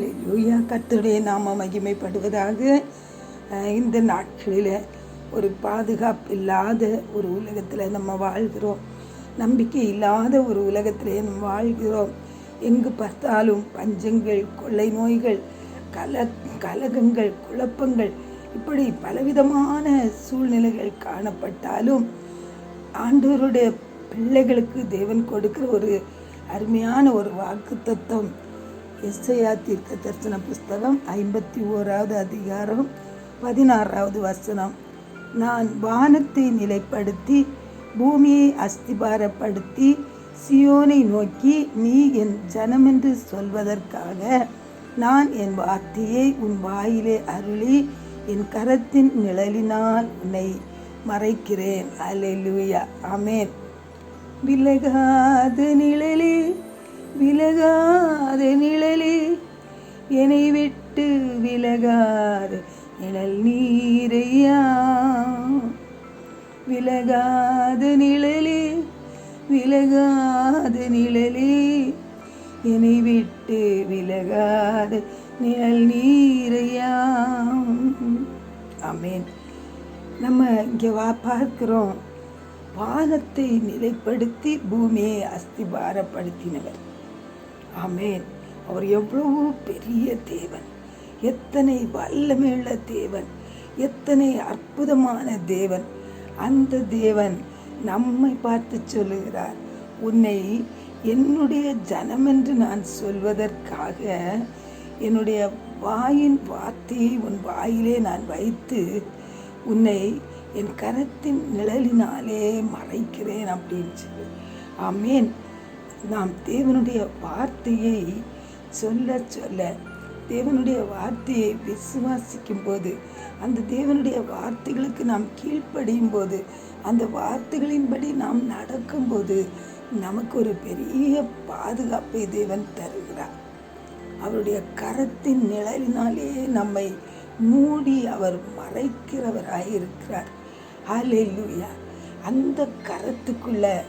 லூயா கர்த்தருடைய நாம மகிமைப்படுவதாக இந்த நாட்களில் ஒரு பாதுகாப்பு இல்லாத ஒரு உலகத்தில் நம்ம வாழ்கிறோம். நம்பிக்கை இல்லாத ஒரு உலகத்திலே நம்ம வாழ்கிறோம். எங்கு பார்த்தாலும் பஞ்சங்கள் கொள்ளை நோய்கள் கல கலகங்கள் குழப்பங்கள் இப்படி பலவிதமான சூழ்நிலைகள் காணப்பட்டாலும் ஆண்டவருடைய பிள்ளைகளுக்கு தேவன் கொடுக்கிற ஒரு அருமையான ஒரு வாக்கு தத்துவம் எஸ்ஐயா தீர்க்க தரிசன புஸ்தகம் ஐம்பத்தி ஓராவது அதிகாரம் பதினாறாவது வசனம். நான் வானத்தை நிலைப்படுத்தி பூமியை அஸ்திபாரப்படுத்தி சியோனை நோக்கி நீ என் ஜனமென்று சொல்வதற்காக நான் என் வார்த்தையை உன் வாயிலே அருளி என் கரத்தின் நிழலினால் உன்னை மறைக்கிறேன். அல்லேலூயா அமேன் விலகாத நிழலில் விலகாத நிழலே. என்னை விட்டு விலகாத நிழல் நீரையா. விலகாத நிழலே விலகாத நிழலே. என்னை விட்டு விலகாத நிழல் நீரையா. ஆமென். நம்ம இங்கே வா பார்க்கிறோம். வானத்தை நிலைப்படுத்தி பூமியை அஸ்திபாரப்படுத்தினவர். ஆமேன். அவர் எவ்வளவு பெரிய தேவன். எத்தனை வல்லமையுள்ள தேவன். எத்தனை அற்புதமான தேவன். அந்த தேவன் நம்மை பார்த்து சொல்லுகிறார் உன்னை என்னுடைய ஜனம் என்று நான் சொல்வதற்காக என்னுடைய வாயின் வார்த்தையை உன் வாயிலே நான் வைத்து உன்னை என் கரத்தின் நிழலினாலே மறைக்கிறேன் அப்படின்னு சொல்லி. ஆமேன். நாம் தேவனுடைய வார்த்தையை சொல்ல சொல்ல தேவனுடைய வார்த்தையை விசுவாசிக்கும் போது அந்த தேவனுடைய வார்த்தைகளுக்கு நாம் கீழ்ப்படியும் போது அந்த வார்த்தைகளின்படி நாம் நடக்கும்போது நமக்கு ஒரு பெரிய பாதுகாப்பை தேவன் தருகிறார். அவருடைய கரத்தின் நிழலினாலே நம்மை மூடி அவர் மறைக்கிறவராயிருக்கிறார். ஹalleluya. அந்த கரத்துக்குள்ள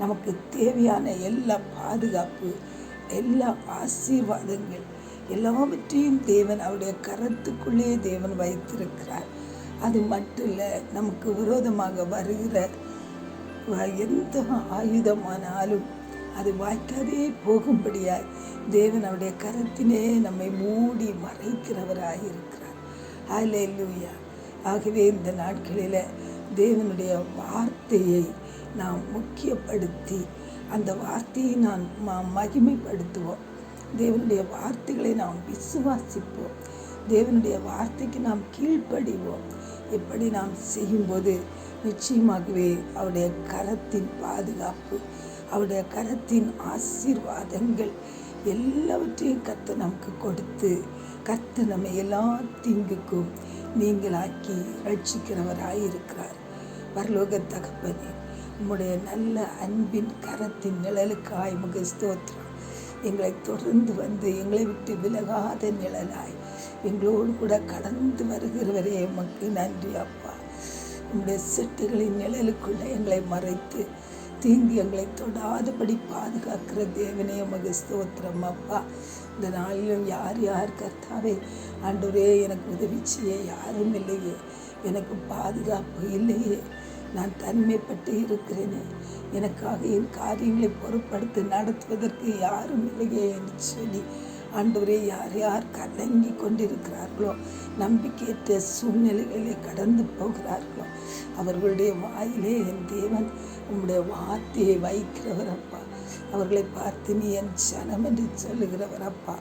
நமக்கு தேவையான எல்லா பாதுகாப்பு எல்லா ஆசீர்வாதங்கள் எல்லாவற்றையும் தேவன் அவருடைய கரத்துக்குள்ளே தேவன் வைத்திருக்கிறார். அது மட்டும் இல்லை நமக்கு விரோதமாக வருகிற எந்த ஆயுதமானாலும் அது வாய்க்காதே போகும்படியாய் தேவன் அவருடைய கரத்தினே நம்மை மூடி மறைக்கிறவராக இருக்கிறார். ஹalleluya ஆகவே இந்த நாட்களில் தேவனுடைய வார்த்தையை நாம் முக்கியப்படுத்தி அந்த வார்த்தையை நான் மகிமைப்படுத்துவோம். தேவனுடைய வார்த்தைகளை நாம் விசுவாசிப்போம். தேவனுடைய வார்த்தைக்கு நாம் கீழ்ப்படிவோம். இப்படி நாம் செய்யும்போது நிச்சயமாகவே அவருடைய கரத்தின் பாதுகாப்பு அவருடைய கரத்தின் ஆசீர்வாதங்கள் எல்லாவற்றையும் கத்த நமக்கு கொடுத்து கத்த நம்ம எல்லா தீங்குக்கும் நீங்களாக்கி ரட்சிக்கிறவராயிருக்கிறார். பரலோக தகப்பனே உம்முடைய நல்ல அன்பின் கரத்தின் நிழலுக்காய் முக ஸ்தோத்திரம். எங்களை தொடர்ந்து வந்து எங்களை விட்டு விலகாத நிழலாய் எங்களோடு கூட கடந்து வருகிறவரே எமக்கு நன்றி அப்பா. உம்முடைய செட்டுகளின் நிழலுக்குள்ள எங்களை மறைத்து தீங்கு எங்களை தொடாதபடி பாதுகாக்கிற தேவனே எமக்கு ஸ்தோத்திரம் அப்பா. இந்த நாளிலும் யார் யார் கர்த்தாவே ஆண்டவரே எனக்கு உதவி செய்ய யாரும் இல்லையே எனக்கு பாதுகாப்பு இல்லையே. நான் தனிமைப்பட்டு இருக்கிறேனே. எனக்காக என் காரியங்களை பொருட்படுத்தி நடத்துவதற்கு யாரும் இல்லையே என்று சொல்லி ஆண்டவரே யார் யார் கலங்கி கொண்டிருக்கிறார்களோ நம்பிக்கையற்ற சூழ்நிலைகளை கடந்து போகிறார்களோ அவர்களுடைய வாயிலே என் தேவன் உம்முடைய வார்த்தையை வைக்கிறவர் அப்பா. அவர்களை பார்த்து நீ என் சனம் என்று சொல்லுகிறவர் அப்பா.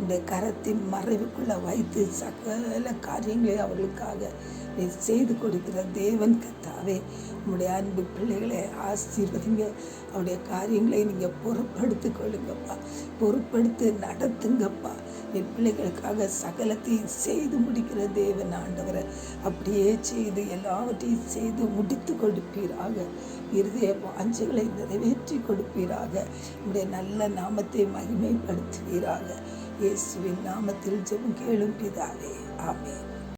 இந்த கரத்தின் மறைவுக்குள்ள வைத்து சகல காரியங்களை அவர்களுக்காக நீ செய்து கொடுக்கிற தேவன் கத்தாவே உங்களுடைய அன்பு பிள்ளைகளை ஆசீர்வதிங்க. அவருடைய காரியங்களை நீங்கள் பொறுப்படுத்திக் கொள்ளுங்கப்பா பொறுப்படுத்தி நடத்துங்கப்பா. என் பிள்ளைகளுக்காக சகலத்தையும் செய்து முடிக்கிற தேவன் ஆண்டவரை. அப்படியே செய்து எல்லாவற்றையும் செய்து முடித்து கொடுப்பீராக. இருதய வாஞ்சுகளை நிறைவேற்றி கொடுப்பீராக. உடைய நல்ல நாமத்தை மகிமைப்படுத்துவீராக. இயேசுவின் நாமத்தில் ஜெபம் கேளும் பிதாவே. ஆமே